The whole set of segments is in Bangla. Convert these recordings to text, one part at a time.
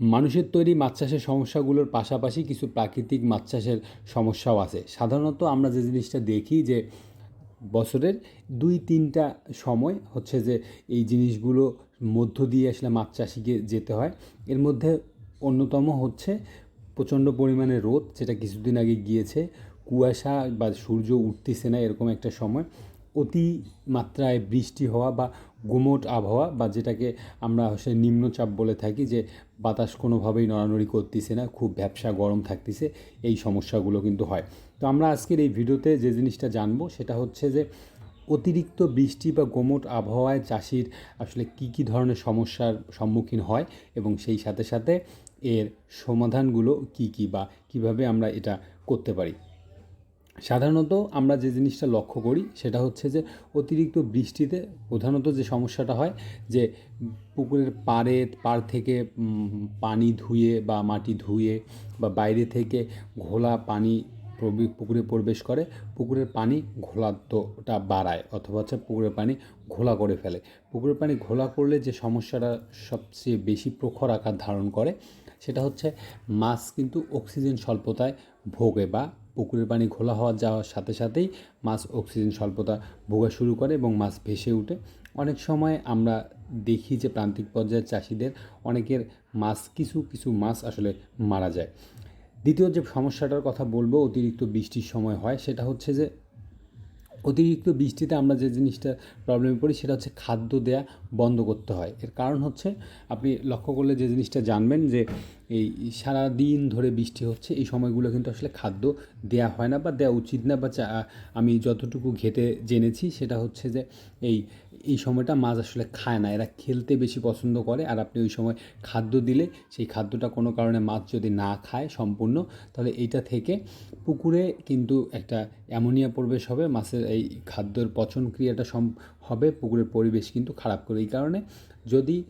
মানুষের তৈরি মাছ চাষের সমস্যাগুলোর পাশাপাশি কিছু প্রাকৃতিক মাছ চাষের সমস্যাও আছে। সাধারণত আমরা যে জিনিসটা দেখি যে বছরের দুই, তিনটা সময় হচ্ছে যে এই জিনিসগুলো মধ্য দিয়ে আসলে মাছ চাষিকে যেতে হয়। এর মধ্যে অন্যতম হচ্ছে প্রচণ্ড পরিমাণে রোদ, যেটা কিছুদিন আগে গিয়েছে। কুয়াশা বা সূর্য উঠতেছে না এরকম একটা সময়। অতি মাত্রায় বৃষ্টি হওয়া বা গুমোট আবহাওয়া বা যেটাকে আমরা হচ্ছে নিম্নচাপ বলে থাকি যে বাতাস কোনোভাবেই নড়ানড়ি করতেছে না, খুব ভ্যাবসা গরম থাকতেছে, এই সমস্যাগুলো কিন্তু হয়। তো আমরা আজকের এই ভিডিওতে যে জিনিসটা জানব সেটা হচ্ছে যে অতিরিক্ত বৃষ্টি বা গোমট আবহাওয়ায় চাষির আসলে কি কি ধরনের সমস্যার সম্মুখীন হয় এবং সেই সাথে সাথে এর সমাধানগুলো কি কি বা কীভাবে আমরা এটা করতে পারি। সাধারণত আমরা যে জিনিসটা লক্ষ্য করি, সেটা হচ্ছে যে অতিরিক্ত বৃষ্টিতে প্রধানত যে সমস্যাটা হয়, যে পুকুরের পাড়ে, পাড় থেকে পানি ধুয়ে বা মাটি ধুয়ে বা বাইরে থেকে ঘোলা পানি পুকুরে প্রবেশ করে, পুকুরের পানি ঘোলাত্বটা বাড়ায় অথবা হচ্ছে পুকুরের পানি ঘোলা করে ফেলে। পুকুরের পানি ঘোলা করলে যে সমস্যাটা সবচেয়ে বেশি প্রখর আকার ধারণ করে সেটা হচ্ছে মাছ কিন্তু অক্সিজেন স্বল্পতায় ভোগে বা পুকুরের পানি ঘোলা হওয়া যাওয়ার সাথে সাথেই মাছ অক্সিজেন স্বল্পতা ভোগা শুরু করে এবং মাছ ভেসে ওঠে অনেক সময় আমরা দেখি যে প্রান্তিক পর্যায়ের চাষিদের অনেকের মাছ, কিছু কিছু মাছ আসলে মারা যায়। দ্বিতীয় যে সমস্যাটার কথা বলব, অতিরিক্ত বৃষ্টির সময় হয়, সেটা হচ্ছে যে অতিরিক্ত বৃষ্টিতে আমরা যে জিনিসটা প্রবলেমে পড়ি সেটা হচ্ছে খাদ্য দেয়া বন্ধ করতে হয়। এর কারণ হচ্ছে আপনি লক্ষ্য করলে যে জিনিসটা জানবেন যে এই সারা দিন ধরে বৃষ্টি হচ্ছে, এই সময়গুলো কিন্তু আসলে খাদ্য দেয়া হয় না বা দেওয়া উচিত না বা আমি যতটুকু ঘেটে জেনেছি সেটা হচ্ছে যে এই এই সময়টা মাছ আসলে খায় না। এরা খেলতে বেশি পছন্দ করে আর আপনি ওই সময় খাদ্য দিলে সেই খাদ্যটা কোনো কারণে মাছ যদি না খায় সম্পূর্ণ, তাহলে এইটা থেকে পুকুরে কিন্তু একটা অ্যামোনিয়া প্রবেশ হবে, মাছের এই খাদ্যর পচন ক্রিয়াটা সম, হবে, পুকুরের পরিবেশ কিন্তু খারাপ করে। এই কারণে যদি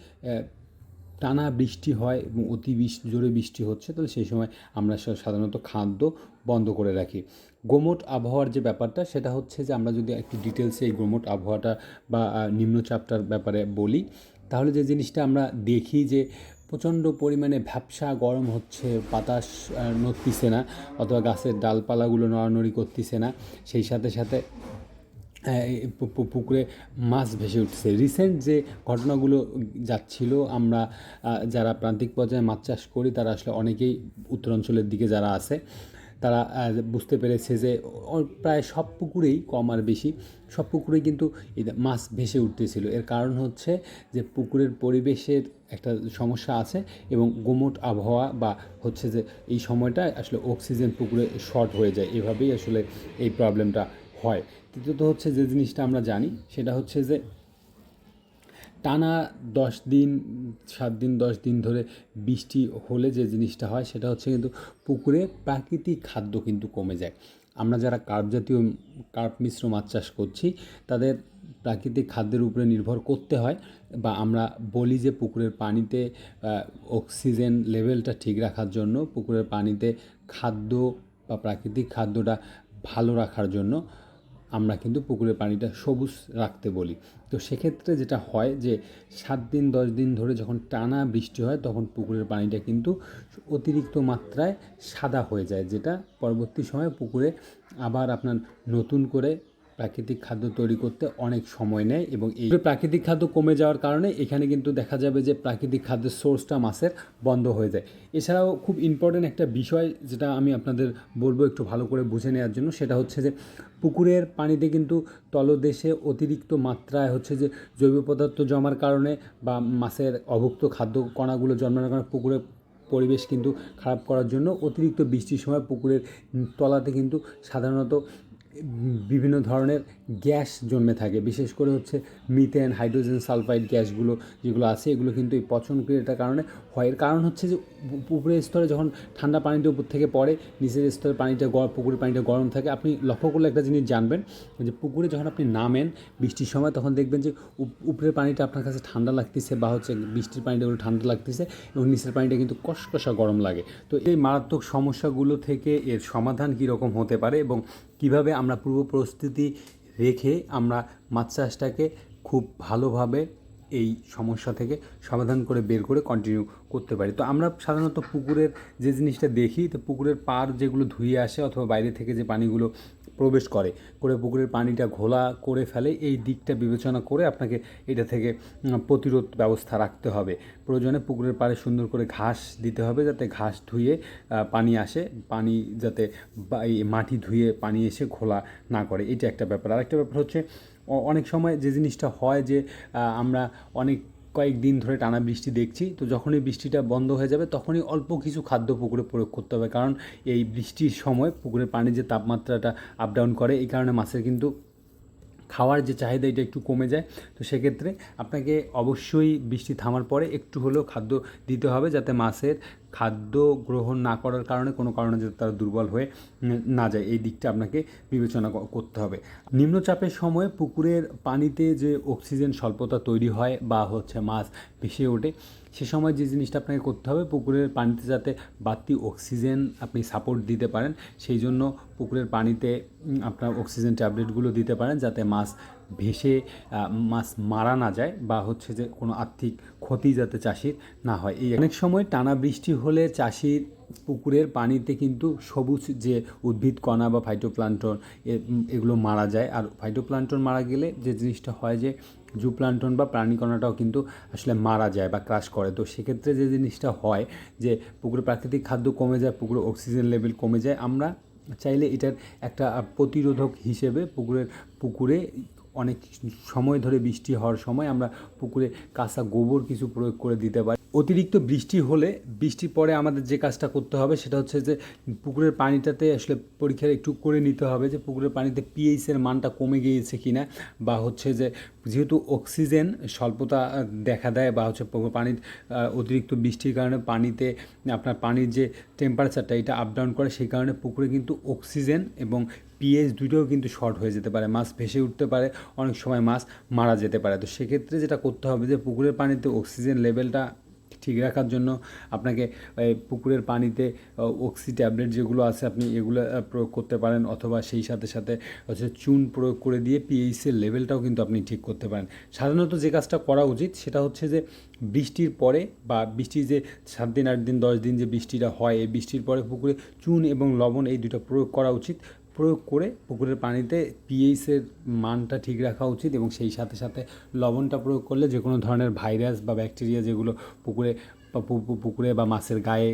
টানা বৃষ্টি হয় এবং অতি বৃষ্টি, জোরে বৃষ্টি হচ্ছে, তাহলে সেই সময় আমরা সাধারণত খাদ্য বন্ধ করে রাখি। গোমট আবহাওয়ার যে ব্যাপারটা, সেটা হচ্ছে যে আমরা যদি একটু ডিটেলসে এই গোমট আবহাওয়াটা বা নিম্নচাপটার ব্যাপারে বলি, তাহলে যে জিনিসটা আমরা দেখি যে প্রচণ্ড পরিমাণে ভ্যাবসা গরম হচ্ছে, বাতাস নড়তিছে না, অথবা গাছের ডালপালাগুলো নড়ানড়ি করতেছে না, সেই সাথে সাথে পুকুরে মাছ ভেসে উঠছে। রিসেন্ট যে ঘটনাগুলো যাচ্ছিল, আমরা যারা প্রান্তিক পর্যায়ে মাছ চাষ করি, তারা আসলে অনেকেই উত্তরাঞ্চলের দিকে যারা আছে, তারা বুঝতে পেরেছে যে প্রায় সব পুকুরেই কম আর বেশি, সব পুকুরেই কিন্তু মাছ ভেসে উঠতেছিল। এর কারণ হচ্ছে যে পুকুরের পরিবেশের একটা সমস্যা আছে এবং গুমোট আবহাওয়া বা হচ্ছে যে এই সময়টা আসলে অক্সিজেন পুকুরে শর্ট হয়ে যায়। এভাবেই আসলে এই প্রবলেমটা হয়। তৃতীয়ত হচ্ছে যে জিনিসটা আমরা জানি, সেটা হচ্ছে যে টানা দশ দিন, সাত দিন, দশ দিন ধরে বৃষ্টি হলে যে জিনিসটা হয়, সেটা হচ্ছে কিন্তু পুকুরে প্রাকৃতিক খাদ্য কিন্তু কমে যায়। আমরা যারা কার্প জাতীয়, কার্প মিশ্র মাছ চাষ করছি, তাদের প্রাকৃতিক খাদ্যের উপরে নির্ভর করতে হয় বা আমরা বলি যে পুকুরের পানিতে অক্সিজেন লেভেলটা ঠিক রাখার জন্য পুকুরের পানিতে খাদ্য বা প্রাকৃতিক খাদ্যটা ভালো রাখার জন্য আমরা কিন্তু পুকুরের পানিটা সবুজ রাখতে বলি। তো সেক্ষেত্রে যেটা হয় যে, সাত দিন, দশ দিন ধরে যখন টানা বৃষ্টি হয়, তখন পুকুরের পানিটা কিন্তু অতিরিক্ত মাত্রায় সাদা হয়ে যায়, যেটা পরবর্তী সময়ে পুকুরে আবার আপনার নতুন করে প্রাকৃতিক খাদ্য তৈরি করতে অনেক সময় নেয় এবং এই প্রাকৃতিক খাদ্য কমে যাওয়ার কারণে এখানে কিন্তু দেখা যাবে যে প্রাকৃতিক খাদ্যের সোর্সটা মাছের বন্ধ হয়ে যায়। এছাড়াও খুব ইম্পর্টেন্ট একটা বিষয় যেটা আমি আপনাদের বলব একটু ভালো করে বুঝে নেওয়ার জন্য, সেটা হচ্ছে যে পুকুরের পানিতে কিন্তু তলদেশে অতিরিক্ত মাত্রায় হচ্ছে যে জৈব পদার্থ জমার কারণে বা মাছের অভুক্ত খাদ্য কণাগুলো জন্মানোর কারণে পুকুরে পরিবেশ কিন্তু খারাপ করার জন্য অতিরিক্ত বৃষ্টির সময় পুকুরের তলাতে কিন্তু সাধারণত বিভিন্ন ধরনের গ্যাস জন্মে থাকে। বিশেষ করে হচ্ছে মিথেন হাইড্রোজেন সালফাইড গ্যাসগুলো যেগুলো আছে, এগুলো কিন্তু এই পচন ক্রিয়াটার কারণে হয়। এর কারণ হচ্ছে যে পুকুরের স্তরে যখন ঠান্ডা পানিটা উপর থেকে পড়ে, নিচের স্তরে পানিটা গরম পুকুরের পানিটা গরম থাকে, আপনি লক্ষ্য করলে একটা জিনিস জানবেন যে পুকুরে যখন আপনি নামেন বৃষ্টির সময়, তখন দেখবেন যে উপ- উপরের পানিটা আপনার কাছে ঠান্ডা লাগতেছে বা হচ্ছে বৃষ্টির পানিটা ওগুলো ঠান্ডা লাগতেছে এবং নিচের পানিটা কিন্তু কষকষা গরম লাগে। তো এই মারাত্মক সমস্যাগুলো থেকে এর সমাধান কীরকম হতে পারে এবং কীভাবে আমরা পূর্ব প্রস্তুতি রেখে আমরা মাছ চাষটাকে খুব ভালোভাবে এই সমস্যা থেকে সমাধান করে বের করে কন্টিনিউ করতে পারি। তো আমরা সাধারণত পুকুরের যে জিনিসটা দেখি, তো পুকুরের পার যেগুলো ধুয়ে আসে অথবা বাইরে থেকে যে পানিগুলো প্রবেশ করে। করে পুকুরের পানিটা ঘোলা করে ফেলে এই দিকটা বিবেচনা করে আপনাকে এটা থেকে প্রতিরোধ ব্যবস্থা রাখতে হবে। প্রয়োজনে পুকুরের পাড়ে সুন্দর করে ঘাস দিতে হবে যাতে ঘাস ধুয়ে পানি আসে। পানি যাতে মাটি ধুয়ে পানি এসে ঘোলা না করে। এটা একটা ব্যাপার। আরেকটা ব্যাপার হচ্ছে অনেক সময় যে জিনিসটা হয় যে আমরা অনেক কয়েকদিন ধরে টানা বৃষ্টি দেখছি, তো যখনই বৃষ্টিটা বন্ধ হয়ে যাবে তখনই অল্প কিছু খাদ্য পুকুরে প্রয়োগ করতে হবে। কারণ এই বৃষ্টির সময় পুকুরের পানির যে তাপমাত্রাটা আপ ডাউন করে, এই কারণে মাছের কিন্তু খাওয়ার যে চাহিদা এটা একটু কমে যায়। তো সেক্ষেত্রে আপনাকে অবশ্যই বৃষ্টি থামার পরে একটু হলেও খাদ্য দিতে হবে যাতে মাছের খাদ্য গ্রহণ না করার কারণে, কোনো কারণে যাতে তারা দুর্বল হয়ে না যায়। এই দিকটা আপনাকে বিবেচনা করতে হবে। নিম্নচাপের সময় পুকুরের পানিতে যে অক্সিজেন স্বল্পতা তৈরি হয় বা হচ্ছে মাছ ভেসে ওঠে সে সময় যে জিনিসটা আপনাকে করতে হবে, পুকুরের পানিতে যাতে বাড়তি অক্সিজেন আপনি সাপোর্ট দিতে পারেন, সেই জন্য পুকুরের পানিতে আপনার অক্সিজেন ট্যাবলেটগুলো দিতে পারেন, যাতে মাছ ভেসে মাছ মারা না যায় বা হচ্ছে যে কোনো আর্থিক ক্ষতি যাতে চাষির না হয়। এই অনেক সময় টানা বৃষ্টি হলে চাষির পুকুরের পানিতে কিন্তু সবুজ যে উদ্ভিদ, কণা বা ফাইটোপ্লান্টন এগুলো মারা যায়। আর ফাইটোপ্লান্টন মারা গেলে যে জিনিসটা হয় যে জুপ্লান্টন বা প্রাণীকণাটাও কিন্তু আসলে মারা যায় বা ক্রাশ করে। তো সেক্ষেত্রে যে জিনিসটা হয় যে পুকুরে প্রাকৃতিক খাদ্য কমে যায়, পুকুরে অক্সিজেন লেভেল কমে যায়, আমরা চাইলে এটার একটা প্রতিরোধক হিসেবে পুকুরের, পুকুরে অনেক সময় ধরে বৃষ্টি হওয়ার সময় আমরা পুকুরে কাঁচা গোবর কিছু প্রয়োগ করে দিতে পারি। অতিরিক্ত বৃষ্টি হলে বৃষ্টির পরে আমাদের যে কাজটা করতে হবে সেটা হচ্ছে যে পুকুরের পানিটাতে আসলে পরীক্ষা একটু করে নিতে হবে যে পুকুরের পানিতে পিএইচের মানটা কমে গিয়েছে কিনা বা হচ্ছে যে যেহেতু অক্সিজেন স্বল্পতা দেখা দেয় বা হচ্ছে পানির অতিরিক্ত বৃষ্টির কারণে পানিতে আপনার পানির যে টেম্পারেচারটা এটা আপ ডাউন করে সেই কারণে পুকুরে কিন্তু অক্সিজেন এবং পিএইচ দুটোও কিন্তু শর্ট হয়ে যেতে পারে, মাছ ভেসে উঠতে পারে, অনেক সময় মাছ মারা যেতে পারে। তো সেক্ষেত্রে যেটা করতে হবে যে পুকুরের পানিতে অক্সিজেন লেভেলটা ঠিক রাখার জন্য আপনাকে পুকুরের পানিতে অক্সি ট্যাবলেট যেগুলো আছে আপনি এগুলো প্রয়োগ করতে পারেন অথবা সেই সাথে সাথে হচ্ছে চুন প্রয়োগ করে দিয়ে পিএইচের লেভেলটাও কিন্তু আপনি ঠিক করতে পারেন। সাধারণত যে কাজটা করা উচিত সেটা হচ্ছে যে বৃষ্টির পরে বা বৃষ্টির যে সাত দিন, আট দিন, দশ দিন যে বৃষ্টিটা হয়, এই বৃষ্টির পরে পুকুরে চুন এবং লবণ এই দুটো প্রয়োগ করা উচিত। প্রয়োগ করে পুকুরের পানিতে পিএইচের মানটা ঠিক রাখা উচিত এবং সেই সাথে সাথে লবণটা প্রয়োগ করলে যে কোনো ধরনের ভাইরাস বা ব্যাকটেরিয়া যেগুলো পুকুরে পুকুরে বা মাছের গায়ে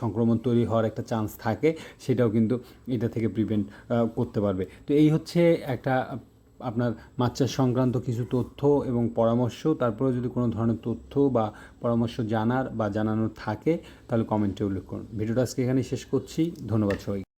সংক্রমণ তৈরি হওয়ার একটা চান্স থাকে, সেটাও কিন্তু এটা থেকে প্রিভেন্ট করতে পারবে। তো এই হচ্ছে একটা আপনার মাছ চাষ সংক্রান্ত কিছু তথ্য এবং পরামর্শ। তারপরে যদি কোনো ধরনের তথ্য বা পরামর্শ জানার বা জানানোর থাকে, তাহলে কমেন্টে উল্লেখ করুন। ভিডিওটা আজকে এখানে শেষ করছি। ধন্যবাদ সবাই